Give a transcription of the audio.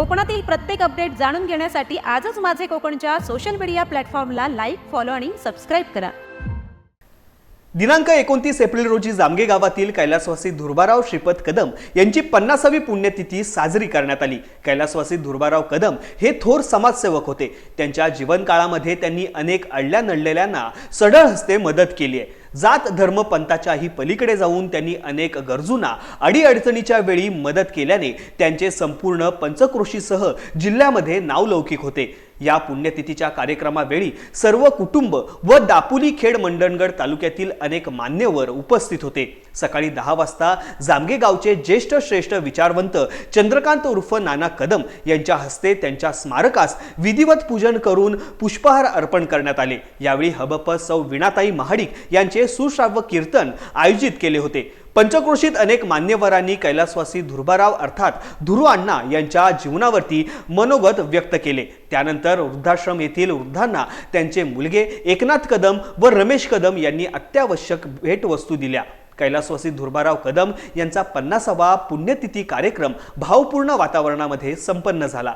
कोकणातील प्रत्येक अपडेट जाणून घेण्यासाठी आजच माझे कोकणच्या सोशल मीडिया प्लॅटफॉर्मला लाईक फॉलो आणि सबस्क्राईब करा. दिनांक एकोणतीस एप्रिल रोजी जामगे गावातील कैलासवासी धुर्बाराव श्रीपद कदम यांची पन्नासावी पुण्यतिथी साजरी करण्यात आली. कैलासवासी धुर्बाराव कदम हे थोर समाजसेवक होते. त्यांच्या जीवनकाळामध्ये त्यांनी अनेक अडल्या नडलेल्यांना सढळ हस्ते मदत केली आहे. जात धर्म पंथाच्याही पलीकडे जाऊन त्यांनी अनेक गरजूंना अडीअडचणीच्या वेळी मदत केल्याने त्यांचे संपूर्ण पंचक्रोशीसह जिल्ह्यामध्ये नावलौकिक होते. या पुण्यतिथीच्या कार्यक्रमावेळी सर्व कुटुंब व दापोली खेड मंडणगड तालुक्यातील अनेक मान्यवर उपस्थित होते. सकाळी दहा वाजता जामगे गावचे ज्येष्ठ श्रेष्ठ विचारवंत चंद्रकांत उर्फ नाना कदम यांच्या हस्ते त्यांच्या स्मारकास विधिवत पूजन करून पुष्पहार अर्पण करण्यात आले. यावेळी हबप सौ विणाताई महाडिक यांचे यांचे सुश्राव्य कीर्तन आयोजित केले होते. पंचक्रोशीत अनेक मान्यवरांनी कैलासवासी धुर्बाराव अर्थात धुरू अण्णा यांच्या जीवनावरती मनोगत व्यक्त केले. त्यानंतर वृद्धाश्रम येथील वृद्धांना त्यांचे मुलगे एकनाथ कदम व रमेश कदम यांनी अत्यावश्यक भेटवस्तू दिल्या. कैलासवासी धुर्बाराव कदम यांचा पन्नासावा पुण्यतिथी कार्यक्रम भावपूर्ण वातावरणामध्ये संपन्न झाला.